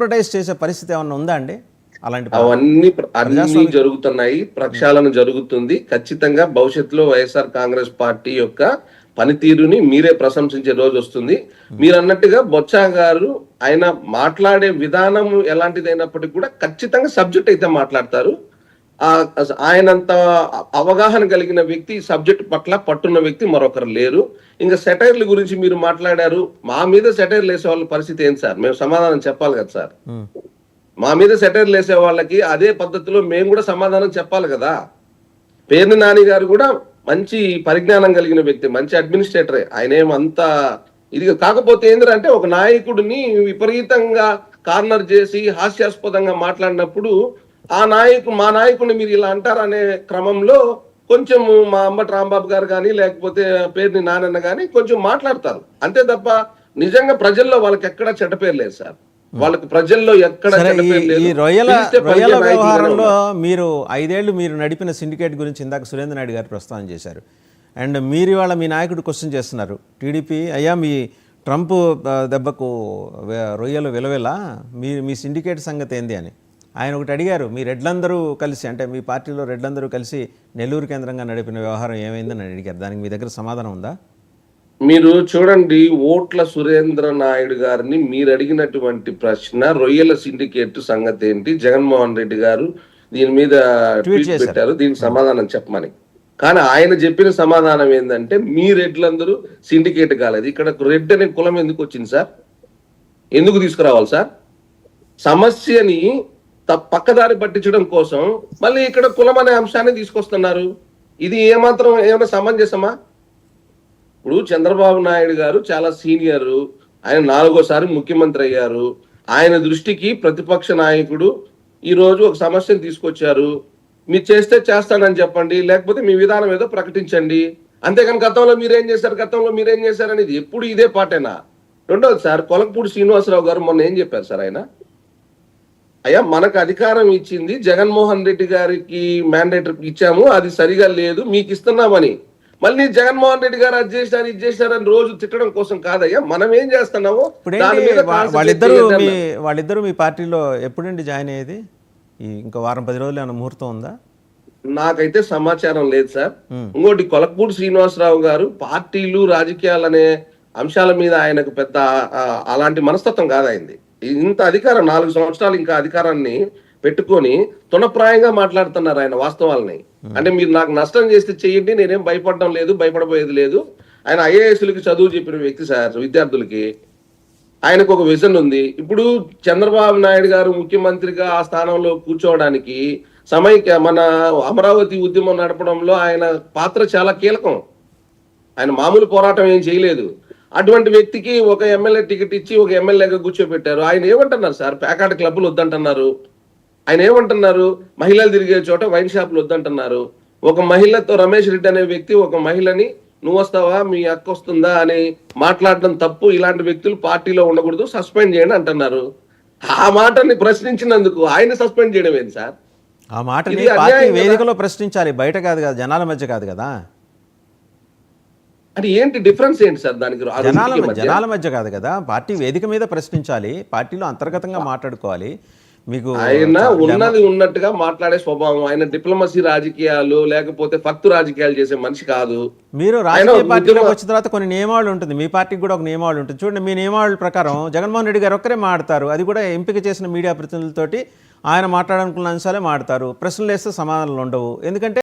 Advertise చేసే పరిస్థితి ఏమన్నా ఉందా అండి? అలాంటి అవన్నీ అన్ని జరుగుతున్నాయి ప్రక్షాళన జరుగుతుంది. ఖచ్చితంగా భవిష్యత్తులో వైఎస్ఆర్ కాంగ్రెస్ పార్టీ యొక్క పనితీరుని మీరే ప్రశంసించే రోజు వస్తుంది. మీరు అన్నట్టుగా బొత్స గారు ఆయన మాట్లాడే విధానం ఎలాంటిదైనప్పటికీ కూడా ఖచ్చితంగా సబ్జెక్ట్ అయితే మాట్లాడతారు. ఆయనంత అవగాహన కలిగిన వ్యక్తి సబ్జెక్ట్ పట్ల పట్టున్న వ్యక్తి మరొకరు లేరు. ఇంకా సెటైర్ల గురించి మీరు మాట్లాడారు. మా మీద సెటైర్లు వేసే వాళ్ళ పరిస్థితి ఏంటి సార్? మేము సమాధానం చెప్పాలి కదా సార్. మా. మీద సెటైర్లు వేసే వాళ్ళకి అదే పద్ధతిలో మేము కూడా సమాధానం చెప్పాలి కదా. పేర్ని నాని గారు కూడా మంచి పరిజ్ఞానం కలిగిన వ్యక్తి మంచి అడ్మినిస్ట్రేటరే. ఆయన ఏమంత ఇది కాకపోతే ఏంటంటే ఒక నాయకుడిని విపరీతంగా కార్నర్ చేసి హాస్యాస్పదంగా మాట్లాడినప్పుడు ఆ నాయకుడు మా నాయకుడిని మీరు ఇలా అంటారనే క్రమంలో కొంచెం మా అంబటి రాంబాబు గారు కానీ లేకపోతే పేరుని నానన్న కానీ కొంచెం మాట్లాడతారు. అంతే తప్ప నిజంగా ప్రజల్లో వాళ్ళకి ఎక్కడ చెడ్డ పేరు లేదు సార్. వాళ్ళకి ప్రజల్లో ఎక్కడ ఈ రొయ్యల వ్యవహారంలో. మీరు ఐదేళ్ళు మీరు నడిపిన సిండికేట్ గురించి ఇందాక సురేంద్ర నాయుడు గారు ప్రస్తావన చేశారు. అండ్ మీరు ఇవాళ మీ నాయకుడు క్వశ్చన్ చేస్తున్నారు. టీడీపీ అయ్యా మీ ట్రంప్ దెబ్బకు రొయ్యలు విలవిలా? మీ మీ సిండికేట్ సంగతి ఏంది అని. ఆయన ఒకటి అడిగారు మీ రెడ్లందరూ కలిసి అంటే మీ పార్టీలో రెడ్లందరూ కలిసి నెల్లూరు కేంద్రంగా నడిపిన వ్యవహారం ఏమైందని అడిగారు. దానికి మీ దగ్గర సమాధానం ఉందా? మీరు చూడండి ఓట్ల సురేంద్ర నాయుడు గారిని మీరు అడిగినటువంటి ప్రశ్న రొయ్యల సిండికేట్ సంగతి ఏంటి జగన్మోహన్ రెడ్డి గారు దీని మీద ట్వీట్. పెట్టారు దీనికి సమాధానం చెప్పమని. కానీ ఆయన చెప్పిన సమాధానం ఏంటంటే మీ రెడ్లందరూ సిండికేట్ కాలేదు. ఇక్కడ రెడ్ అనే కులం ఎందుకు వచ్చింది సార్? ఎందుకు తీసుకురావాలి సార్? సమస్యని పక్కదారి పట్టించడం కోసం మళ్ళీ ఇక్కడ కులం అనే అంశాన్ని తీసుకొస్తున్నారు. ఇది ఏమాత్రం ఏమైనా సమంజసమా ఇప్పుడు చంద్రబాబు నాయుడు గారు చాలా సీనియర్. ఆయన నాలుగోసారి ముఖ్యమంత్రి అయ్యారు. ఆయన దృష్టికి ప్రతిపక్ష నాయకుడు ఈరోజు ఒక సమస్యను తీసుకొచ్చారు. మీరు చేస్తే చేస్తానని చెప్పండి లేకపోతే మీ విధానం ఏదో ప్రకటించండి. అంతేకాని గతంలో మీరేం చేశారు గతంలో మీరేం చేశారు అనేది ఎప్పుడు ఇదే పాటేనా? రెండోది సార్ కొలకపూడి శ్రీనివాసరావు గారు మొన్న ఏం చెప్పారు సార్ ఆయన? అయ్యా మనకు అధికారం ఇచ్చింది జగన్మోహన్ రెడ్డి గారికి మ్యాండేట్ ఇచ్చాము అది సరిగా లేదు మీకు ఇస్తున్నామని. మళ్ళీ జగన్మోహన్ రెడ్డి గారు అది చేశారు ఇది చేశారని రోజు తిట్టడం కోసం కాదయ్యా మనం ఏం చేస్తున్నాము? దాని మీద వాళ్ళిద్దరూ. వాళ్ళిద్దరూ మీ పార్టీలో ఎప్పుడండి జాయిన్ అయ్యేది? ఇంకో వారం పది రోజులు ఏమైనా ముహూర్తం ఉందా? నాకైతే సమాచారం లేదు సార్. ఇంకోటి కొలకపూడి శ్రీనివాసరావు గారు పార్టీలు రాజకీయాలు అనే అంశాల మీద ఆయనకు పెద్ద అలాంటి మనస్తత్వం కాదు ఆయనది ఇంత అధికారం నాలుగు సంవత్సరాలు ఇంకా అధికారాన్ని పెట్టుకొని తునప్రాయంగా మాట్లాడుతున్నారు ఆయన వాస్తవాలని. అంటే మీరు నాకు నష్టం చేస్తే చెయ్యండి నేనేం భయపడడం లేదు భయపడబోయేది లేదు. ఆయన ఐఏఎస్లకి చదువు చెప్పిన వ్యక్తి సార్ విద్యార్థులకి. ఆయనకు ఒక విజన్ ఉంది. ఇప్పుడు చంద్రబాబు నాయుడు గారు ముఖ్యమంత్రిగా ఆ స్థానంలో కూర్చోవడానికి సమైక్య మన అమరావతి ఉద్యమం నడపడంలో ఆయన పాత్ర చాలా కీలకం. ఆయన మామూలు పోరాటం ఏం చేయలేదు. అటువంటి వ్యక్తికి ఒక ఎమ్మెల్యే టికెట్ ఇచ్చి ఒక ఎమ్మెల్యేగా కూర్చోబెట్టారు. ఆయన ఏమంటున్నారు సార్? ప్యాకాట్ క్లబ్లు వద్దంటున్నారు. ఆయన ఏమంటున్నారు? మహిళలు తిరిగే చోట వైన్ షాపులు వద్దంటున్నారు. ఒక మహిళతో రమేష్ రెడ్డి అనే వ్యక్తి ఒక మహిళని నువ్వు వస్తావా? మీ అక్క వస్తుందా? అని మాట్లాడడం తప్పు. ఇలాంటి వ్యక్తులు పార్టీలో ఉండకూడదు. సస్పెండ్ చేయండి అంటున్నారు. ఆ మాటని ప్రశ్నించినందుకు ఆయన సస్పెండ్ చేయడం ఏంటి సార్? ఆ మాటని పార్టీ కదా? వేదికలో ప్రశ్నించాలి. బయట కాదు కదా జనాల మధ్య కాదు కదా. అది ఏంటి డిఫరెన్స్ ఏంటి సార్ దానికి? జనాల? జనాల మధ్య కాదు కదా. పార్టీ వేదిక మీద ప్రశ్నించాలి. పార్టీలో అంతర్గతంగా మాట్లాడుకోవాలి. మీకు ఆయన ఉన్నది ఉన్నట్టుగా మాట్లాడే స్వభావం. ఆయన డిప్లొమసీ రాజకీయాలు లేకపోతే ఫక్తు రాజకీయాలు చేసే మనిషి కాదు. మీరు రాజకీయ పార్టీలోకి వచ్చిన తర్వాత కొన్ని నియమావళి ఉంటుంది. మీ పార్టీకి కూడా ఒక నియమావళి ఉంటుంది. చూడండి మీ నియమావళి ప్రకారం జగన్మోహన్ రెడ్డి గారు ఒక్కరే మాడతారు. అది కూడా ఎంపిక చేసిన మీడియా ప్రతినిధులతోటి ఆయన మాట్లాడాలనుకున్న అంశాలే మాడతారు. ప్రశ్నలు వేస్తే సమాధానాలు ఉండవు. ఎందుకంటే